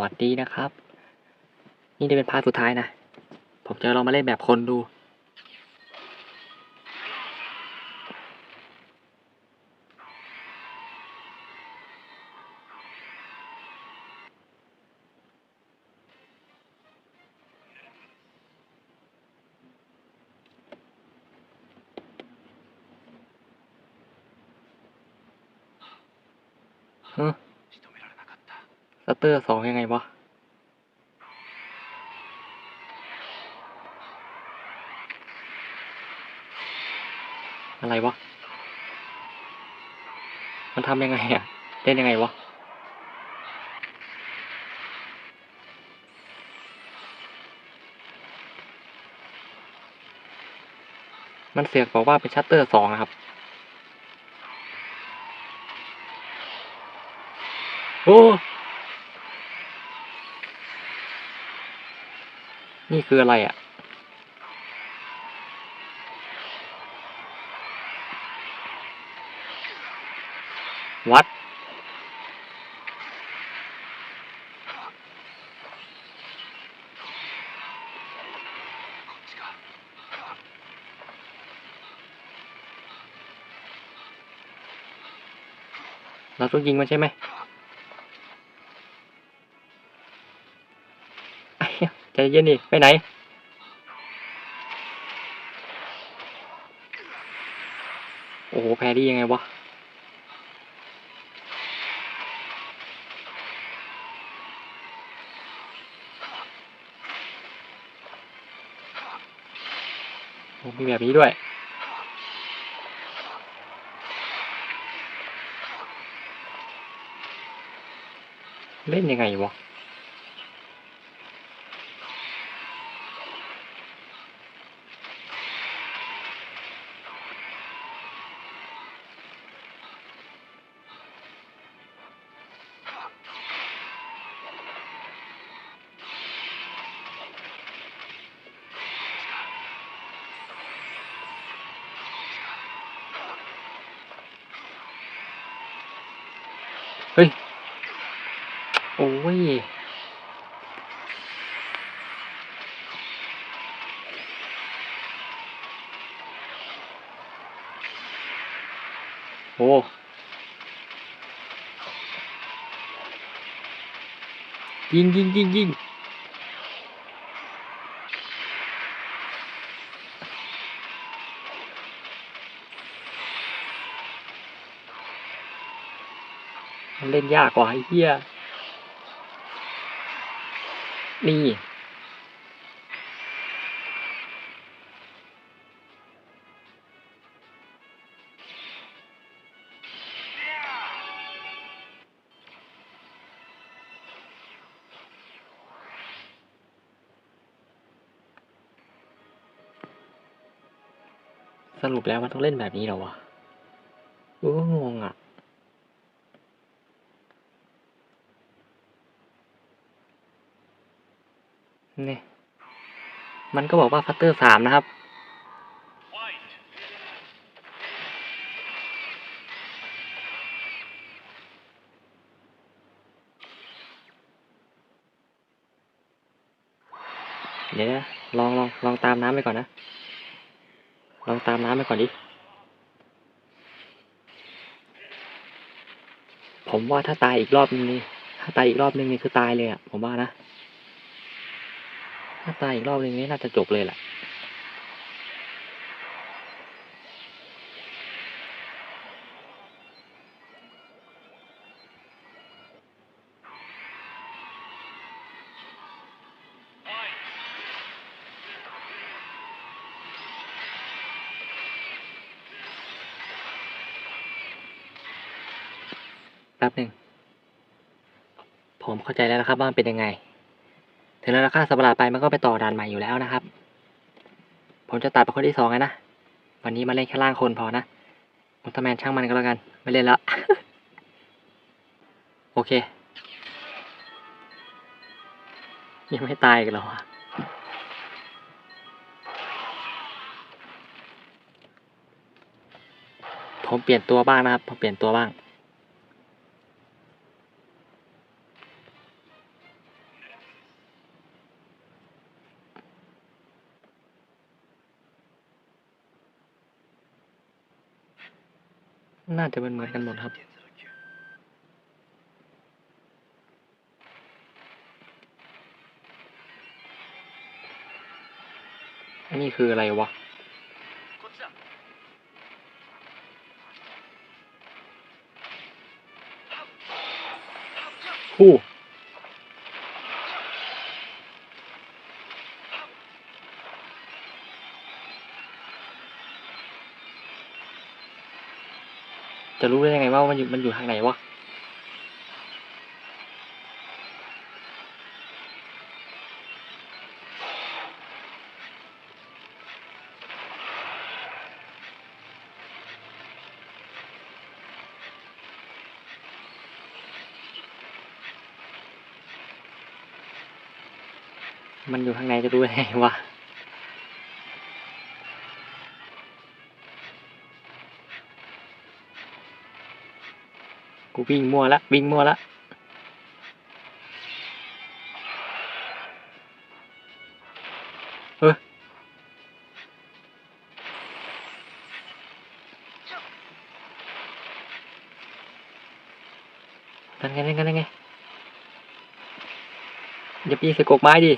วัสดีนะครับ นี่จะเป็นพาร์ทสุดท้ายนะ ผมจะลองมาเล่นแบบคนดู เตอร์สองยังไงวะ อะไรวะ มันทำยังไงอะเล่นยังไงวะมันเสียกบอกว่าเป็นชัตเตอร์สองครับ โอ้ นี่คืออะไรอะ วัด เราต้องยิงมันใช่ไหม ใจเย็นดิไปไหน โอ้โห แพรรี่ยังไงวะ มีแบบนี้ด้วยเล่นยังไงวะ ยิงยิงยิงยิงมันเล่นยากกว่าไอ้เหี้ย นี่ แล้วมันต้องเล่นแบบนี้เหรอวะกูก็งงอะ นี่ มันก็บอกว่าฟัตเตอร์สามนะครับ เดี๋ยวนะลองลองลองตามน้ำไปก่อนนะ ลองตามน้ำไปก่อนดิ ผมว่าถ้าตายอีกรอบนึงนี่ ถ้าตายอีกรอบนึงนี่คือตายเลยอะผมว่านะ ถ้าตายอีกรอบนึงนี่น่าจะจบเลยแหละ แป๊บหนึ่ง ผมเข้าใจแล้วนะครับว่ามันเป็นยังไง ถึงแล้วราคาสัประหลาไปมันก็ไปต่อด่านใหม่อยู่แล้วนะครับ ผมจะตัดไปคนที่สองนะ วันนี้มาเล่นแค่ล่างคนพอนะอุลตร้าแมนช่างมันก็แล้วกัน ไม่เล่นละโอเค ยังไม่ตายกันหรอวะผมเปลี่ยนตัวบ้างนะครับ ผมเปลี่ยนตัวบ้าง น่าจะเป็นเหมือนกันหมดครับ อันนี้คืออะไรวะฮู้ จะรู้ได้ยังไงว่ามันอยู่มันอยู่ทางไหนวะมันอยู่ข้างในจะรู้ได้ไงวะ วิ่งมั่วละวิ่งมั่วละเฮ้นั่นไงนั่นไงนั่นไงอย่าปีนใส่กกไม้ดิ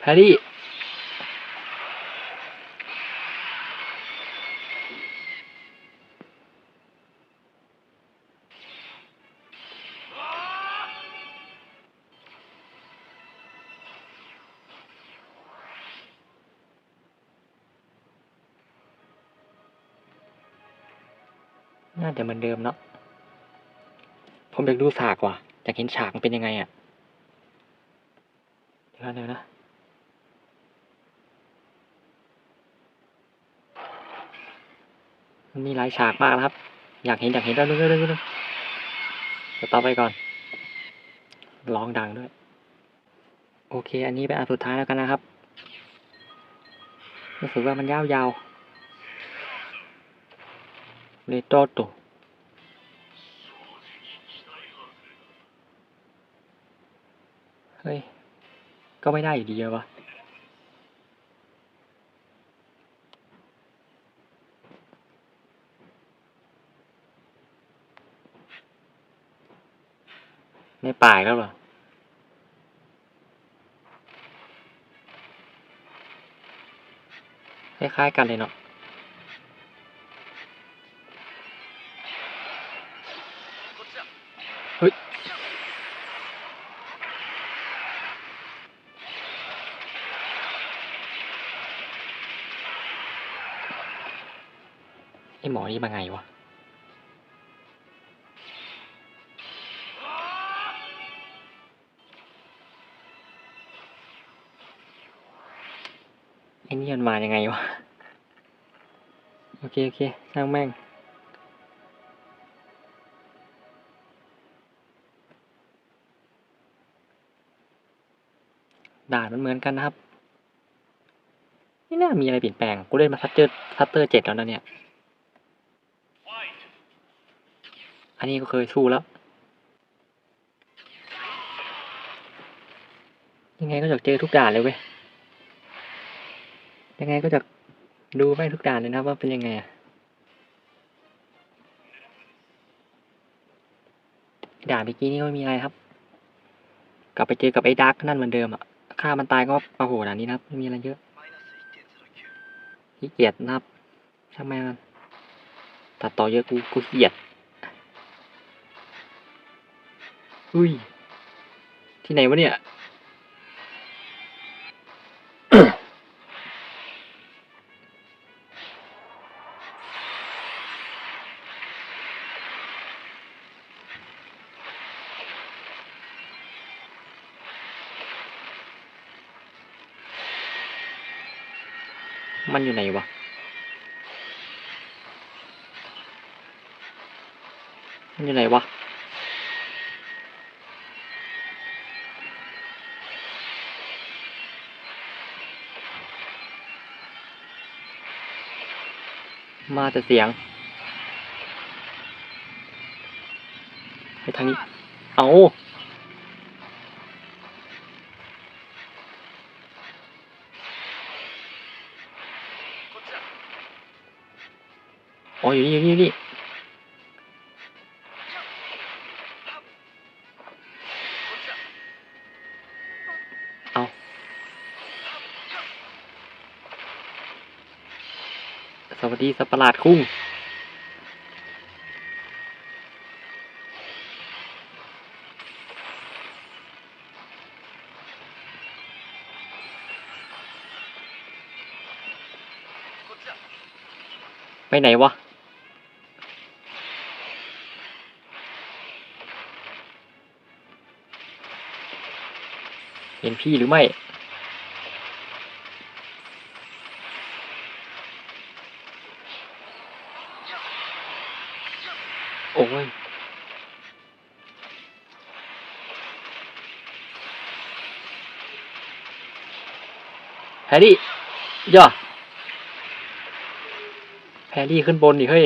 แพรรี่ จะเหมือนเดิมเนาะผมอยากดูฉากว่ะอยากเห็นฉากมันเป็นยังไงอะ่ะเดี๋ยวนะเดี๋ยวนะมันมีหลายฉากมากนะครับ อยากเห็นอยากเห็นแล้วเร็วๆเร็วๆเร็วๆจะต่อไปก่อน ร้องดังด้วย โอเค อันนี้เป็นอันสุดท้ายแล้วกันนะครับ รู้สึกว่ามันยาวๆเลโตโต เฮ้ย ก็ไม่ได้อยู่ดีวะไม่ปลายแล้วหรอคล้ายๆกันเลยเนาะเฮ้ย หมอนี่มาไงวะไอ้นี่มันมายังไงวะ โอเค โอเคช่างแม่งด่านมันเหมือนกันนะครับไม่น่ามีอะไรเปลี่ยนแปลง กูเล่นมาซัตเตอร์ซัตเตอร์เจ็ดแล้วนะเนี่ย อันนี้ก็เคยสู้แล้ว ยังไงก็จะเจอทุกด่านเลยเว้ย ยังไงก็จะดูไปทุกด่านเลยนะว่าเป็นยังไงด่านเมื่อกี้นี่ก็มีอะไรครับ กลับไปเจอกับไอ้ดาร์กนั่นเหมือนเดิมอะฆ่ามันตายก็โอ้โหด่านนี้นะไม่มีอะไรเยอะขี้เกียจนับช่ไงแมันตัดต่อเยอะกูกูขี้เกียจ อุ้ย ที่ไหนวะเนี่ย มันอยู่ไหนวะมันอยู่ไหนวะ มาแต่เสียง ไปทางนี้ เอาอ๋ออยู่นี่อยู่นี่อยู่นี่ ดีสัปหลาดคุ้งไปไหนวะเห็นพี่หรือไม่ โอ้ยแพรรี่ย่อแพรรี่ขึ้นบนดิเฮ้ย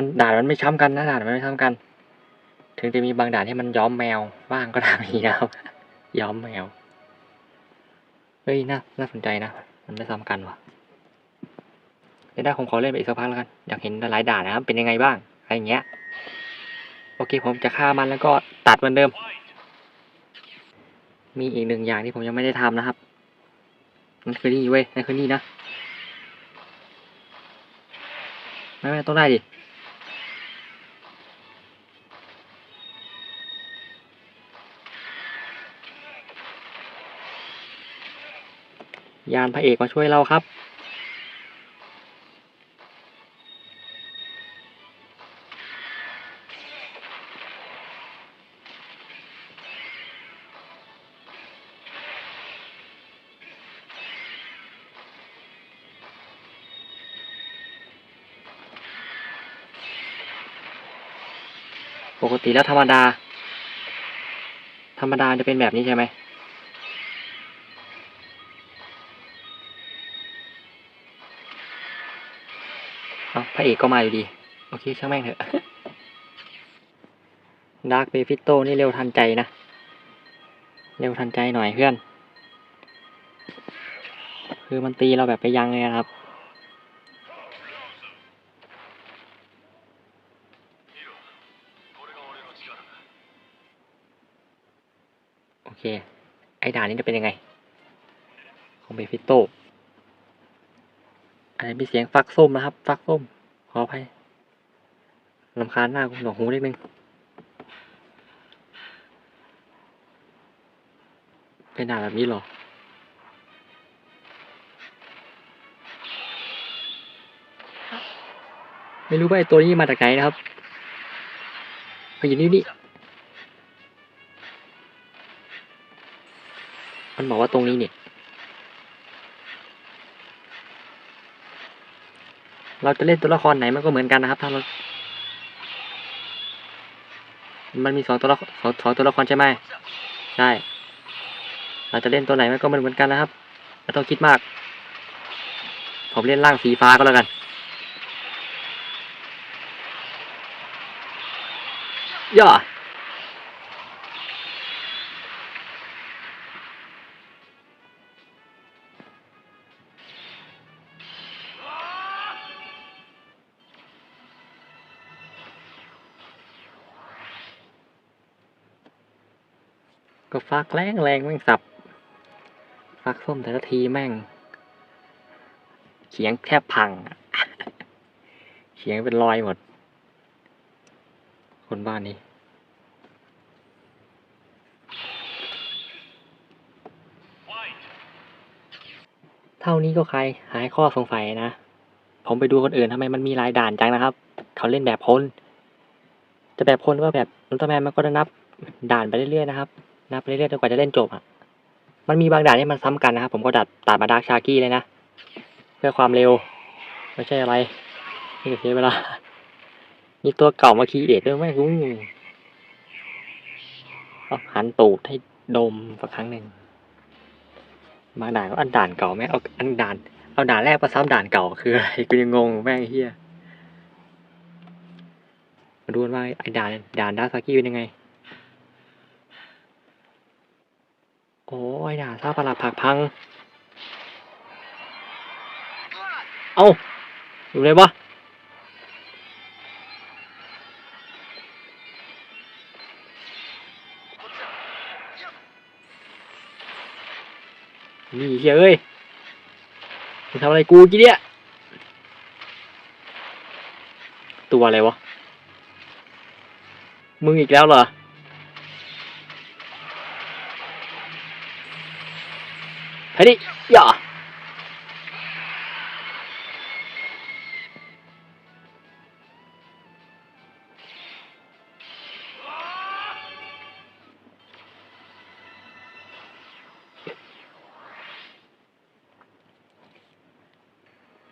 มันด่านมันไม่ช้ำกันนะด่านมันไม่ช้ำกัน ถึงจะมีบางด่านที่มันย้อมแมวบ้างก็ตามทีนะครับย้อมแมวเฮ้ยน่าน่าสนใจนะ มันไม่ซ้ำกันว่ะเดี๋ยวได้ผมขอเล่นไปอีกสักพักแล้วกัน อยากเห็นหลายด่านนะครับ เป็นยังไงบ้าง อะไรอย่างเงี้ย โอเค ผมจะฆ่ามันแล้วก็ตัดเหมือนเดิม มีอีกหนึ่งอย่างที่ผมยังไม่ได้ทำนะครับ นั่นคือนี่เว้ย นั่นคือนี่นะ ไม่ไม่ต้องได้ดิ ยานพระเอกมาช่วยเราครับปกติแล้วธรรมดา ธรรมดาจะเป็นแบบนี้ใช่ไหม พระเอกก็มาอยู่ดี โอเคช่างแม่งเถอะดาร์กเบฟิโตนี่เร็วทันใจนะ เร็วทันใจหน่อยเพื่อน คือมันตีเราแบบไปยังเลยครับ โอเค ไอ้ด่านนี้จะเป็นยังไง ของเบฟิโตอันนี้เป็เสียงฟักส้มนะครับ ฟักส้ม ขออภัยลำคาญหน้าคุณหนวกหูนิดนึงเป็นด่าแบบนี้หรอไม่รู้ว่าไอตัวนี้มาจากไหนนะครับมาอยู่นี่นี่ มันบอกว่าตรงนี้เนี่ย เราจะเล่นตัวละครไหนมันก็เหมือนกันนะครับ ถ้าเรามันมีสองตัวละครสองสองตัวละครใช่ไหมใช่เราจะเล่นตัวไหนมันก็เหมือนกันนะครับไม่ต้องคิดมาก ผมเล่นร่างสีฟ้าก็แล้วกัน ย่อ ฟักแรงแรงแม่งสับ ฟักส้มแต่ละทีแม่ง เขียงแทบพัง เขียงเป็นรอยหมด คนบ้านนี้เท่านี้ก็ใครหายข้อสงสัยนะ ผมไปดูคนอื่นทำไมมันมีลายด่านจังนะครับ เขาเล่นแบบพ้น จะแบบพ้นว่าแบบนุตแมนมันก็ได้นับด่านไปเรื่อยๆนะครับ นับไปเรื่อยๆจนกว่าจะเล่นจบอะ มันมีบางด่านที่มันซ้ำกันนะครับ ผมก็ดัดตัดมาดาร์กชากี้เลยนะ เพื่อความเร็ว ไม่ใช่อะไรนี่เสียเวลา มีตัวเก่ามาคีเอทด้วยไหมกูเอาหันตูดให้ดมสักครั้งหนึ่งบางด่านก็อันด่านเก่าแม่เอาอันด่าน เอาด่านแรกมาซ้ำด่านเก่าคืออะไรกูยังงงแม่งเฮียมาดูกันว่าไอ้ด่านด่านดาซากิเป็นยังไง โอ้ยด่าซาประหลาดผักพัง เอ้า อยู่ไหนวะนี่เฮ้ยเอ้ยมึงทำอะไรกูกี้เนี่ย ตัวอะไรวะ มึงอีกแล้วเหรอ ไปดิอย่า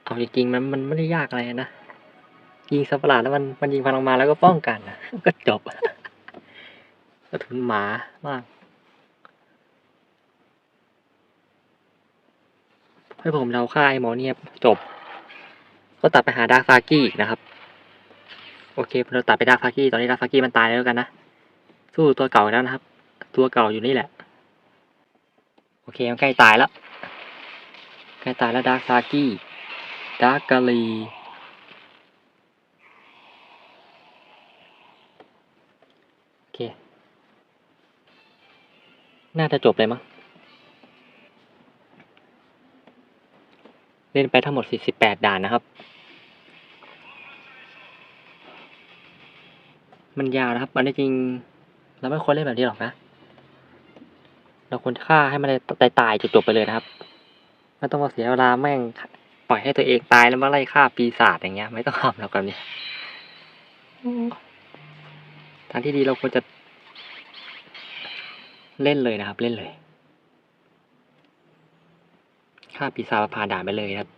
เอาจริงๆมันมันไม่ได้ยากอะไรนะ ยิงสัตว์ประหลาดแล้วมันมันยิงพลังมาแล้วก็ป้องกันนะก็จบกระทุนหมามาก ให้ผมเราฆ่าไอ้หมอเนี่ยจบ ก็ตัดไปหาดาร์คฟากี้อีกนะครับ โอเคเราตัดไปดาร์คฟากี้ตอนนี้ดาร์คฟากี้มันตายแล้วกันนะสู้ตัวเก่าแล้วนะครับ ตัวเก่าอยู่นี่แหละ โอเคมันใกล้ตายแล้วใกล้ตายแล้วดาร์คฟากี้ดาร์กกาลีโอเค น่าจะจบเลยมั้ง ล่นไปทั้งหมด 48 ด่านนะครับ มันยาวนะครับ มันจริง เราไม่ควรเล่นแบบนี้หรอกนะ เราควรฆ่าให้มันตายตายๆจบๆไปเลยนะครับ ไม่ต้องมาเสียเวลาแม่งปล่อยให้ตัวเองตายแล้วมาไล่ฆ่าปีศาจอย่างเงี้ย ไม่ต้องทำหรอกแบบนี้ทางที่ดีเราควรจะเล่นเลยนะครับ เล่นเลย ฆ่าปีศาจปรพาด่าไปเลยครับ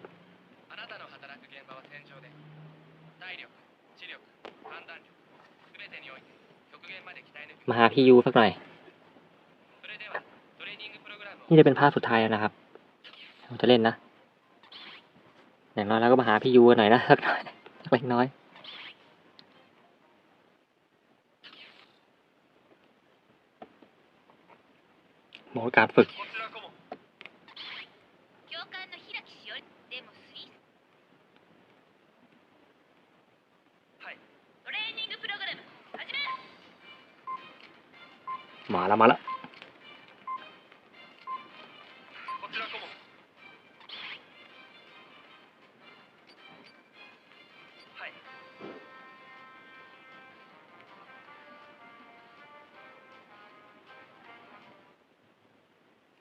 มาหาพี่ยูสักหน่อย นี่จะเป็นภาพสุดท้ายแล้วนะครับเราจะเล่นนะอย่างน้อยแล้วก็มาหาพี่ยูหน่อยนะสักหน่อยเล็กน้อย หมดการฝึก ละมาละ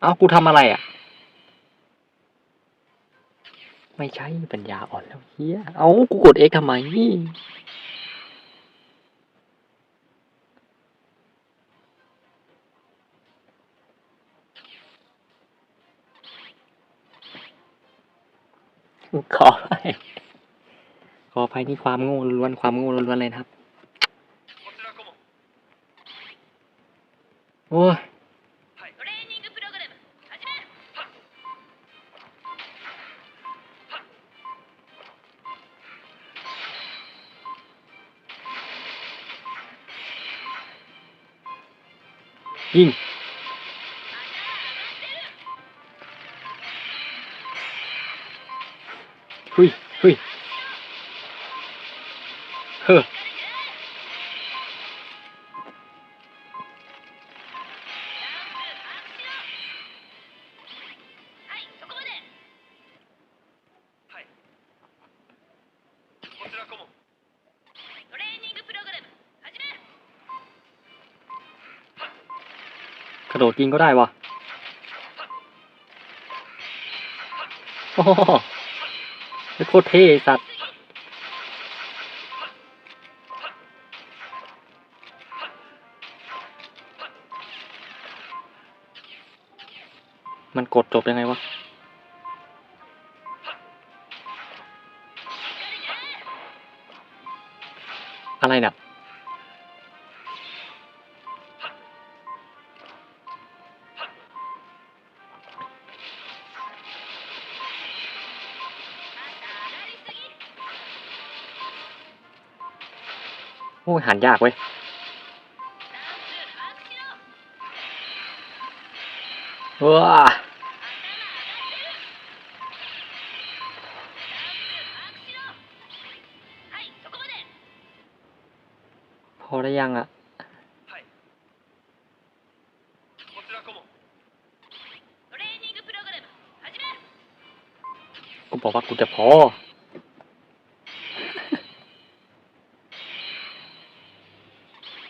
เอากูทำอะไรอะ ไม่ใช่ปัญญาอ่อนแล้วเฮียเอากูกดเอ็กทำไม ขอไปขออภัยนี่ความโง่ล้วนความโง่ล้วนเลยครับ โอ้ยิง หุยหุยเฮ้อ はいそこまではいこちら顧問トレーニングプログラム始め กระโดดยิงก็ได้วะโอ้โหเป็น โคตรเท่สัตว์มันกดจบยังไงวะ อะไรเนี่ย อ้หันยากเว้ยว้าพอได้ยังอะกูบอกว่ากูจะพอ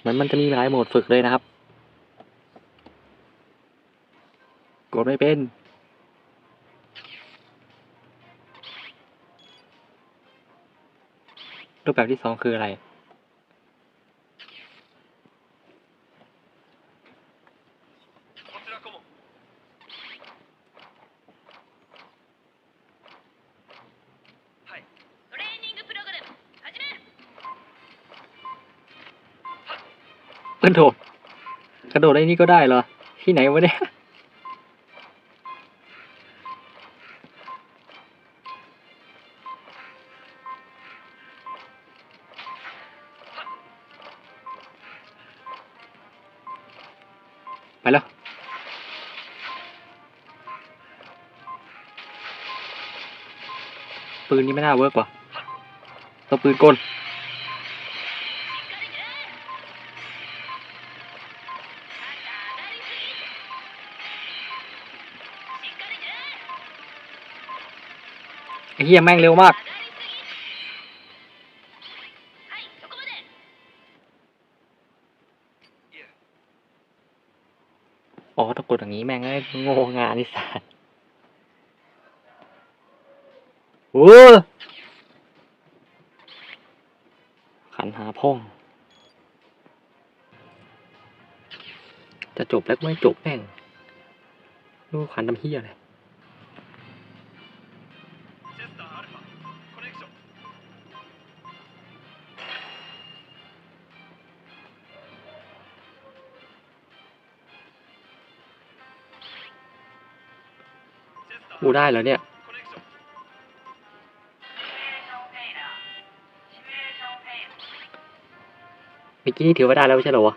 มือนมันจะมีหลายโหมดฝึกเลยนะครับ กดไม่เป็น รูปแบบที่สองคืออะไร กระโดดกระโดดได้นี่ก็ได้เหรอ ที่ไหนวะเนี่ยไปแล้ว ปืนนี้ไม่น่าเวิร์กว่ะต้องปืนกล เฮียแม่งเร็วมาก อ๋อตะกดอย่างนี้แม่งเลยโง่งานนิสานโอ้ขันหาพ่อง จะจบแล้วไม่จบแม่งดูขันทำเฮียเลยูได้แล้วเนี่ยเมื่อกี้นี่ถือว่าได้แล้วใช่หรอวะ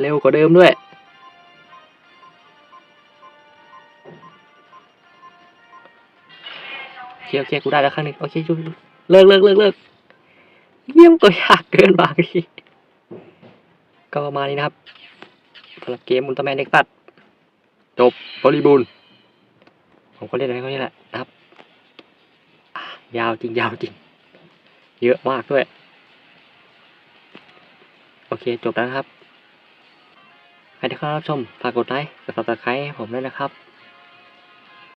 เร็วกว่าเดิมด้วย โอเค โอเค กูได้แล้วครั้งนึง โอเคช่วยเลิกเลิกเลิกเลิกเยี่ยมตัวยากเกินบางทีก็ประมาณนี้นะครับ สำหรับเกมอุลตร้าแมนเด็กซัสจบบริบูรณ์ผมก็เล่นอะไรก็นี่แหละนะครับ ยาวจริงยาวจริง เยอะมากด้วย โอเคจบแล้วครับ ใครที่เข้ารับชมฝากกดไลค์กด subscribe ให้ผมด้วยนะครับ